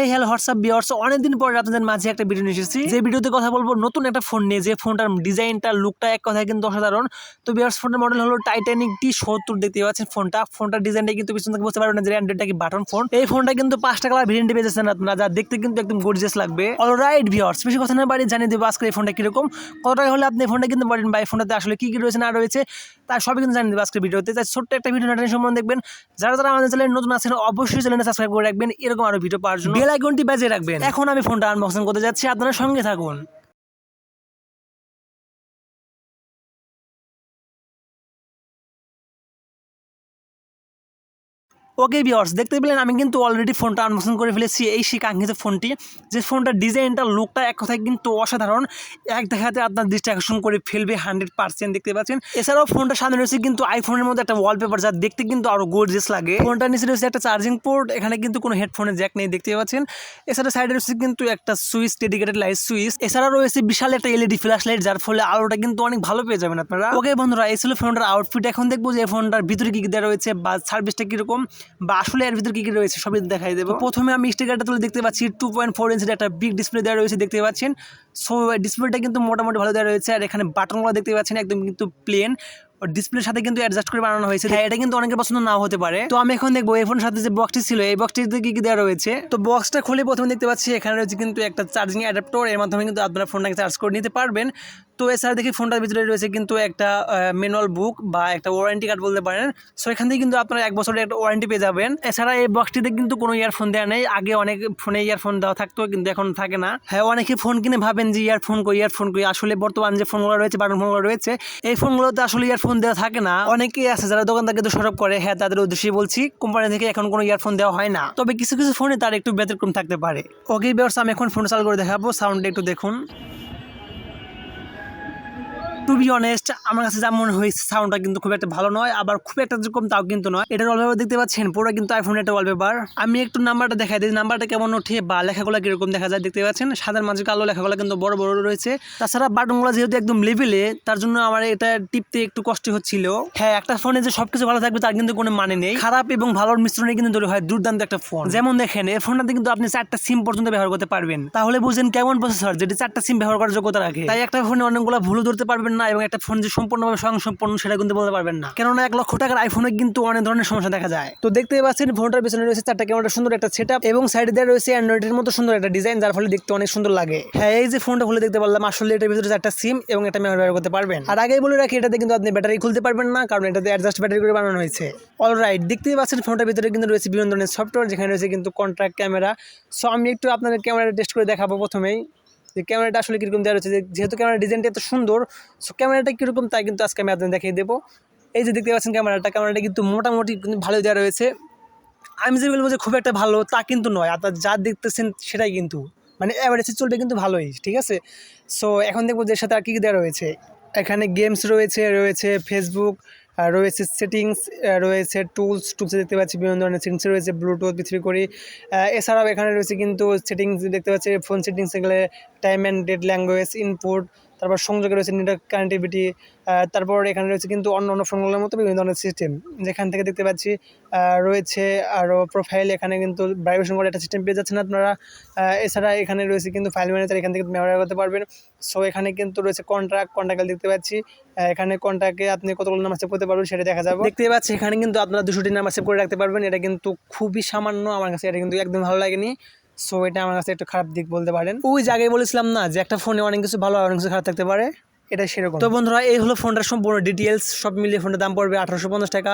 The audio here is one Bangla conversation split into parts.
হে হ্যালো হোয়াটসঅ্যাপ বিয়ার্স অনেকদিন পরে আপনাদের মাঝে একটা ভিডিও নিয়ে এসেছি। যে ভিডিওতে কথা বলব, নতুন একটা ফোন নিয়ে, যে ফোনটার ডিজাইনটা লুকটা এক কথায় কিন্তু অসাধারণ। তো বিয়ার্স ফোনটার মডেল হলো টাইটানিক টি সত্তর, দেখতে পাচ্ছেন ফোনটা ফোনটার ডিজাইনটা কিন্তু পিছন থেকে বুঝতে পারবেন না, যে অ্যান্ড্রয়েডটা কি বাটন ফোন এই ফোনটা কিন্তু পাঁচটা কালার ভেরিয়েন্টে পেয়েছেন আপনারা, যা দেখতে কিন্তু একদম গর্জিয়াস লাগবে। অল রাইট ভিউয়ার্স বেশি কথা না বাড়ি জানিয়ে দেবো আজকে এই ফোনটা কীরকম। কত টাকা হলে আপনি ফোনটা কিনতে পারেন বা এই ফোনটাতে আসলে কি কি রয়েছে, না রয়েছে তার সবই কিন্তু জানিয়ে দেবো আজকের ভিডিওতে। তাই ছোট্ট একটা ভিডিও সম্বন্ধে দেখবেন। যারা যারা আমাদের চ্যানেলে নতুন আছেন, অবশ্যই চ্যানেলটা সাবস্ক্রাইব করে রাখবেন। এরকম আরও ভিডিও পাওয়ার জন্য। বেল আইকনটি বাজিয়ে রাখবেন। এখন আমি ফোনটা আনবক্সিং করতে যাচ্ছি আপনারা সঙ্গে থাকুন। ওকে বিয়ার্স দেখতে পেলেন, আমি কিন্তু অলরেডি ফোনটা আনবক্সিং করে ফেলেছি, এই সেই কাঙ্ক্ষিত ফোনটি। যে ফোনটার ডিজাইনটা লুকটা এক কথায় কিন্তু অসাধারণ। এক দেখাতে আপনার দৃষ্টি আকর্ষণ করে ফেলবে হান্ড্রেড পার্সেন্ট দেখতে পাচ্ছেন। এছাড়াও ফোনটা সামনে রয়েছে কিন্তু আইফোনের মধ্যে একটা ওয়ালপেপার যা দেখতে কিন্তু আরও গোর্জিয়াস লাগে। ফোনটার নিচে রয়েছে একটা চার্জিং পোর্ট এখানে কিন্তু কোনো হেডফোনের জ্যাক নেই, দেখতে পাচ্ছেন। এছাড়া সাইডে রয়েছে কিন্তু একটা সুইচ ডেডিকেটেড লাইট সুইচ এছাড়া রয়েছে বিশাল একটা এলইডি ফ্ল্যাশ লাইট যার ফলে আলোটা কিন্তু অনেক ভালো পেয়ে যাবেন আপনারা। ওকে বন্ধুরা, এই ছিল ফোনটার আউটফিট এখন দেখব যে ফোনটার ভিতরে কি দেওয়া রয়েছে বা সার্ভিসটা কীরকম। বা আসলে এর ভিতরে কি কি রয়েছে সবই দেখাই দেবো। প্রথমে আমি স্টিকারটা তুলে দেখতে পাচ্ছি টু পয়েন্ট ফোর ইঞ্চের একটা বিগ ডিসপ্লে দেওয়া রয়েছে, দেখতে পাচ্ছেন? সো ডিসপ্লেটা কিন্তু মোটামুটি ভালো দেওয়া রয়েছে, আর এখানে বাটনগুলো দেখতে পাচ্ছেন, একদম কিন্তু প্লেন ডিসপ্লের সাথে কিন্তু অ্যাডজাস্ট করে বানানো হয়েছে। হ্যাঁ এটা কিন্তু অনেকের পছন্দ নাও হতে পারে। তো আমি এখন দেখব এই ফোনের সাথে যে বক্সটি ছিল, এই বক্সটিতে কি কি দেওয়া রয়েছে? তো বক্সটা খুলে প্রথমে দেখতে পাচ্ছি, এখানে রয়েছে কিন্তু একটা চার্জিং অ্যাডাপ্টর এর মাধ্যমে কিন্তু আপনারা ফোনটাকে চার্জ করে নিতে পারবেন। তো এছাড়া দেখি ফোনটার ভিতরে রয়েছে কিন্তু একটা ম্যানুয়াল বুক বা একটা ওয়ারেন্টি কার্ড বলতে পারেন। সো এখান থেকে কিন্তু আপনারা এক বছরের একটা ওয়ারেন্টি পেয়ে যাবেন। এছাড়া এই বক্সটিতে কিন্তু কোনো ইয়ারফোন দেওয়া নেই। আগে অনেক ফোনে ইয়ারফোন দেওয়া থাকতো, কিন্তু এখন থাকে না। হ্যাঁ অনেকে ফোন কিনে ভাবেন যে ইয়ারফোন কই ইয়ারফোন কই। আসলে বর্তমান যে ফোনগুলো রয়েছে বাটন ফোনগুলো রয়েছে, এই ফোনগুলোতে আসলে ইয়ারফোন দেওয়া থাকে না। অনেকেই আছে যারা দোকানদার কিন্তু সরব করে। হ্যাঁ তাদের উদ্দেশ্যে বলছি কোম্পানি থেকে এখন কোনো ইয়ারফোন দেওয়া হয় না। তবে কিছু কিছু ফোনে তার একটু ব্যতিক্রম থাকতে পারে। ওকে ব্যবস্থা আমি এখন ফোন চালু করে দেখাবো। সাউন্ডটা একটু দেখুন। টু বি অনেস্ট আমার কাছে যা মনে হয়েছে সাউন্ডটা কিন্তু খুব একটা ভালো নয়, আবার খুব একটা যেরকম তাও কিন্তু নয়। এটার ওয়ালপেপার দেখতে পাচ্ছেন? পুরো কিন্তু আইফোনের একটা ওয়ালপেপার আমি একটু নাম্বারটা দেখাই দিই। নাম্বারটা কেমন ওঠে বা লেখাগুলো কীরকম দেখা যায় দেখতে পাচ্ছেন? সাদার মাঝে কালো লেখাগুলো কিন্তু বড় বড় রয়েছে। তাছাড়া বাটনগুলো যেহেতু একদম লেভেলে তার জন্য আমার এটা টিপতে একটু কষ্ট হচ্ছিল। হ্যাঁ একটা ফোনে যে সবকিছু ভালো থাকবে তার কিন্তু কোনো মানে নেই। খারাপ এবং ভালোর মিশ্রণে কিন্তু তৈরি হয় দুর্দান্ত একটা ফোন যেমন দেখেন, এই ফোনটাতে কিন্তু আপনি চারটা সিম পর্যন্ত ব্যবহার করতে পারবেন। তাহলে বুঝেন কেমন প্রসেসর যেটি চারটা সিম ব্যবহার করার যোগ্যতা রাখে। তাই একটা ফোনে অনেকগুলো ভুলও ধরতে পারবেন না এবং একটা ফোন যে সম্পূর্ণভাবে স্বয়ংসম্পন্ন সেটা কিন্তু বলতে পারবেন না। কেননা এক লক্ষ টাকার আইফোনে কিন্তু অনেক ধরনের সমস্যা দেখা যায়। তো দেখতে পাচ্ছেন, ফোনটার পিছনে রয়েছে চারটা ক্যামেরা সুন্দর একটা সেট এবং সাইডে দিয়ে রয়েছে অ্যান্ড্রয়েডের মতো সুন্দর একটা ডিজাইন যার ফলে দেখতে অনেক সুন্দর লাগে। হ্যাঁ এই যে ফোনটা খুলে দেখতে পারলাম, আসলে এটার ভিতরে চারটা সিম এবং একটা মেমোরি ব্যবহার করতে পারবেন। আর আগেই বলে রাখি, এটাতে কিন্তু আপনি ব্যাটারি খুলতে পারবেন না, কারণ এটাতে অ্যাডজাস্ট ব্যাটারি করে বানানো হয়েছে। অলরাইট দেখতেই পাচ্ছেন ফোনটার ভিতরে কিন্তু রয়েছে বিভিন্ন ধরনের সফটওয়্যার যেখানে রয়েছে কিন্তু কন্ট্রাক্ট ক্যামেরা সো আমি একটু আপনাদের ক্যামেরাটা টেস্ট করে দেখাবো প্রথমেই। যে ক্যামেরাটা আসলে কীরকম দেওয়া রয়েছে যেহেতু ক্যামেরার ডিজাইনটা এত সুন্দর সো ক্যামেরাটা কীরকম তাই কিন্তু আজকে আমি আপনাদের দেখিয়ে দেবো। এই যে দেখতে পাচ্ছেন ক্যামেরাটা ক্যামেরাটা কিন্তু মোটামুটি কিন্তু ভালো দেওয়া রয়েছে। আমি যে বলব যে খুব একটা ভালো, তা কিন্তু নয়, আপনার যা দেখতেছেন সেটাই কিন্তু। মানে অ্যাভারেজে চলবে কিন্তু ভালোই, ঠিক আছে? সো এখন দেখব যে সাথে আর কী কী দেওয়া রয়েছে। এখানে গেমস রয়েছে রয়েছে ফেসবুক আর রয়েছে সেটিংস রয়েছে টুলস টুলসে দেখতে পাচ্ছি বিভিন্ন ধরনের সেটিংস রয়েছে ব্লুটুথ পৃথিবী করি। এছাড়াও এখানে রয়েছে কিন্তু সেটিংস দেখতে পাচ্ছি ফোন সেটিংসে গেলে time and date language input তারপর সংযোগে রয়েছে নেটওয়ার্ক কানেক্টিভিটি তারপর এখানে রয়েছে কিন্তু অন্য অন্য ফোনগুলোর মতো বিভিন্ন ধরনের সিস্টেম যেখান থেকে দেখতে পাচ্ছি রয়েছে আরও প্রোফাইল এখানে কিন্তু ভাইব্রেশন করে একটা সিস্টেম পেয়ে যাচ্ছেন আপনারা। এছাড়া এখানে রয়েছে কিন্তু ফাইল ম্যানেজার এখান থেকে ব্যবহার করতে পারবেন। সো এখানে কিন্তু রয়েছে কন্ট্রাক্ট কন্ট্রাক্ট দেখতে পাচ্ছি। এখানে কন্ট্রাক্টে আপনি কতগুলো নাম্বার সেভ করতে পারবেন সেটা দেখা যাবে। দেখতে পাচ্ছি, এখানে কিন্তু আপনারা দুশোটি নাম্বার সেভ করে রাখতে পারবেন। এটা কিন্তু খুবই সামান্য, আমার কাছে এটা কিন্তু একদম ভালো লাগেনি। সো এটা আমার কাছে একটু খারাপ দিক বলতে পারেন। ওই জায়গায় বলেছিলাম না যে একটা ফোনে অনেক কিছু ভালো, অনেক কিছু খারাপ থাকতে পারে, এটা সেরকম। তো বন্ধুরা, এই হলো ফোনটার সম্পূর্ণ ডিটেলস সব মিলিয়ে ফোনটার দাম পড়বে আঠারোশো পঞ্চাশ টাকা।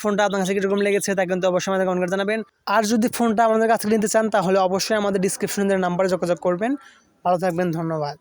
ফোনটা আপনার কাছে কীরকম লেগেছে তা কিন্তু অবশ্যই আমাদের কমেন্ট করে জানাবেন। আর যদি ফোনটা আমাদের কাছে নিতে চান, তাহলে অবশ্যই আমাদের ডিসক্রিপশনে নাম্বারে যোগাযোগ করবেন। ভালো থাকবেন, ধন্যবাদ।